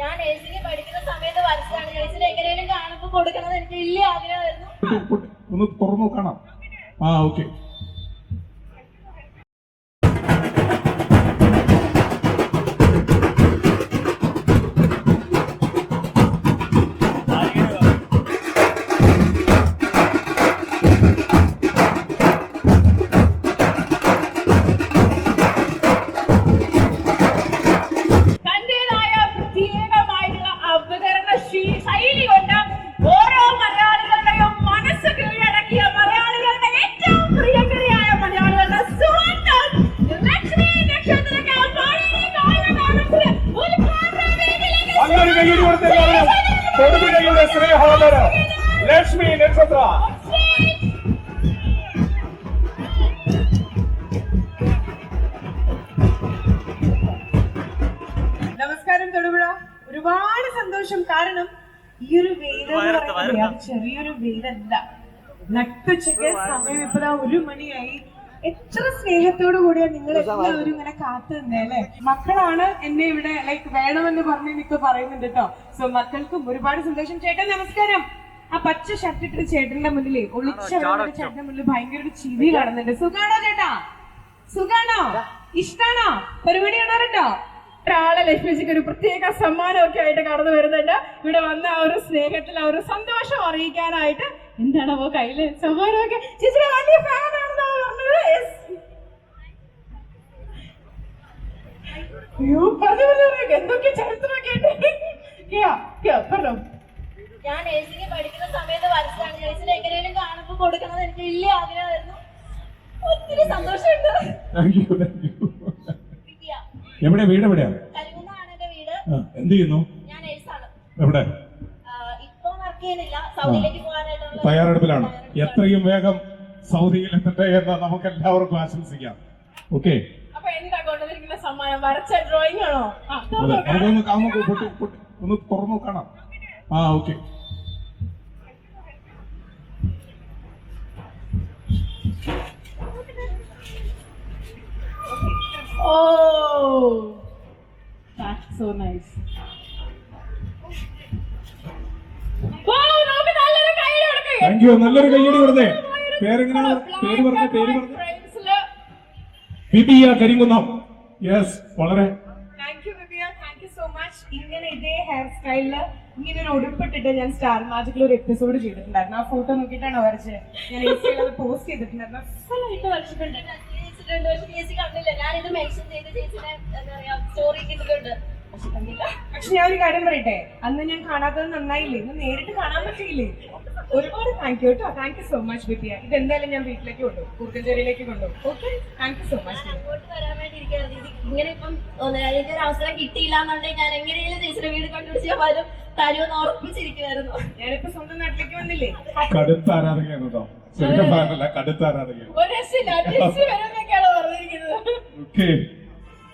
ഞാൻ നഴ്സിംഗ് പഠിക്കുന്ന സമയത്ത് വരച്ചതാണ്. ചേച്ചിനെ എങ്ങനെയും കാണുമ്പോൾ കൊടുക്കണമെന്ന് എനിക്ക് വലിയ ആഗ്രഹമായിരുന്നു. ഒന്ന് തുറന്നു കാണാം. ആ ഓക്കെ. നല്ലൊരു കയ്യടി കൊടുത്തേ എല്ലാവരും. തൊടുപുഴ ലക്ഷ്മി നക്ഷത്ര നമസ്കാരം തൊടുപുഴ. ഒരുപാട് സന്തോഷം. കാരണം ഈ ഒരു വേദ ചെറിയൊരു പറയുന്നത് എന്താ ചെറിയൊരു വെയിലല്ല നട്ടുച്ചയ്ക്ക് സമയം ഇപ്പതാ ഒരു മണിയായി. എത്ര സ്നേഹത്തോടു കൂടിയാ നിങ്ങൾ എല്ലാവരും ഇങ്ങനെ കാത്തു നിന്നേ അല്ലെ? മക്കളാണ് എന്നെ ഇവിടെ ലൈക്ക് വേണമെന്ന് പറഞ്ഞ് എനിക്ക് പറയുന്നുണ്ട് കേട്ടോ സോ മക്കൾക്കും ഒരുപാട് സന്തോഷം. ചേട്ടൻ നമസ്കാരം. ആ പച്ച ഷർട്ട് ഇട്ട് ചേട്ടന്റെ മുന്നിൽ ഒളിച്ച ചേട്ടന്റെ മുന്നിൽ ഭയങ്കര ഒരു ചിരി കാണുന്നുണ്ട്. സുഖാണോ ചേട്ടാ? സുഖാണോ? ഇഷ്ടാണോ? പരിപാടി കാണാറുണ്ടോ? ഒരാളെ ലക്ഷ്മിച്ചിക്ക് ഒരു പ്രത്യേക സമ്മാനമൊക്കെ ആയിട്ട് കടന്നു വരുന്നുണ്ട്. ഇവിടെ വന്ന ആ ഒരു സ്നേഹത്തിൽ ആ ഒരു സന്തോഷം അറിയിക്കാനായിട്ട് എന്താണ് എന്താണോ കയ്യിൽ സമ്മാനമൊക്കെ? ചേച്ചിയുടെ വലിയ ഫാനാണെന്നാണ് പറഞ്ഞത് Yes. അയ്യോ പറഞ്ഞു പറഞ്ഞു പറഞ്ഞു. എന്തൊക്കെ ചരിത്രമൊക്കെ ഉണ്ട്? കേട്ടോ ഞാൻ നേഴ്സിംഗ് പഠിക്കുന്ന സമയത്ത് വരച്ചാണ്. ചേച്ചിനെ എങ്ങനെയും കാണുമ്പോൾ കൊടുക്കണം എനിക്ക് വലിയ ആഗ്രഹമായിരുന്നു. ഒത്തിരി സന്തോഷമുണ്ട്. Thank you thank you Divya എവിടെ വീട് എവിടെയാ? കരികുന്നാണ് എന്റെ വീട്. എന്ത് ചെയ്യുന്നു? ഞാൻ നേഴ്സാണ്. എവിടെ? ഇപ്പൊ വർക്ക് ചെയ്യുന്നില്ല. സൗദിയിലേക്ക് പോകാനായിട്ടുള്ള തയ്യാറെടുപ്പിലാണ്. എത്രയും വേഗം സൗദിയിൽ എത്തട്ടെ എന്ന് നമുക്ക് എല്ലാവർക്കും ആശംസിക്കാം. ഓക്കെ സമ്മാനം വരച്ച ഡ്രോയിങ് ആണോ? ഒന്ന് തുറന്നു കാണാം ആ okay. Oh that's so nice. Thank you നല്ലൊരു കയ്യടി കൊടുത്തേ. പേരെങ്ങനെ പേര് പറഞ്ഞ പേര് പറഞ്ഞ. ബിബിയ കരിങ്കുന്നം. യെസ് വളരെ. താങ്ക് യു വിവിയ താങ്ക് യു സോ മച്ച് ഇങ്ങനെ ഇതേ ഹെയർ സ്റ്റൈലിൽ ഇങ്ങനെ ഒരു ഉടുപ്പിട്ടിട്ട് ഞാൻ സ്റ്റാർ മാജിക്കിൽ ഒരു എപ്പിസോഡ് ചെയ്തിട്ടുണ്ടായിരുന്നു. ആ ഫോട്ടോ നോക്കിയിട്ടാണ് വരച്ചത് ഞാൻ ഇൻസ്റ്റയിൽ അത് പോസ്റ്റ് ചെയ്തിട്ടുണ്ടായിരുന്നു. അസലായിട്ട് വരച്ചിട്ടുണ്ട്. ചേച്ചി കണ്ടില്ല. ഞാനിത് മെൻഷൻ ചെയ്ത് ചേച്ചിനെ എന്താ പറയാ സ്റ്റോറി ഇട്ടിട്ടുണ്ട്. പക്ഷെ ഞാൻ ഒരു കാര്യം പറയട്ടെ? അന്ന് ഞാൻ കാണാത്തത് നന്നായില്ലേ? ഇന്ന് നേരിട്ട് കാണാൻ പറ്റിയില്ലേ? ഒരുപാട് താങ്ക് യു കേട്ടോ thank you so much Vidya. ഇതെന്തായാലും ഞാൻ വീട്ടിലേക്ക് കൊണ്ടു കൂർക്കഞ്ചേരിയിലേക്ക് കൊണ്ടു okay thank you so much ഇത് ഇങ്ങനെ ഇപ്പം ഒരു അവസരം കിട്ടിയില്ല എന്നുണ്ടെങ്കിൽ ഞാൻ എങ്ങനെയും ചേച്ചിയുടെ വീട് കണ്ടുപിടിച്ച് വരും. തരുമെന്ന് ഞാനിപ്പോ സ്വന്തം നാട്ടിലേക്ക് വന്നില്ലേ? കടുത്ത ആരാധകയാണ് കേട്ടോ. ചെറിയ ഫാനല്ല കടുത്ത ആരാധകയാണ്. ഒരു രക്ഷയില്ല. ടെസ്റ്റ് പറഞ്ഞിരിക്കുന്നത്. ഓക്കെ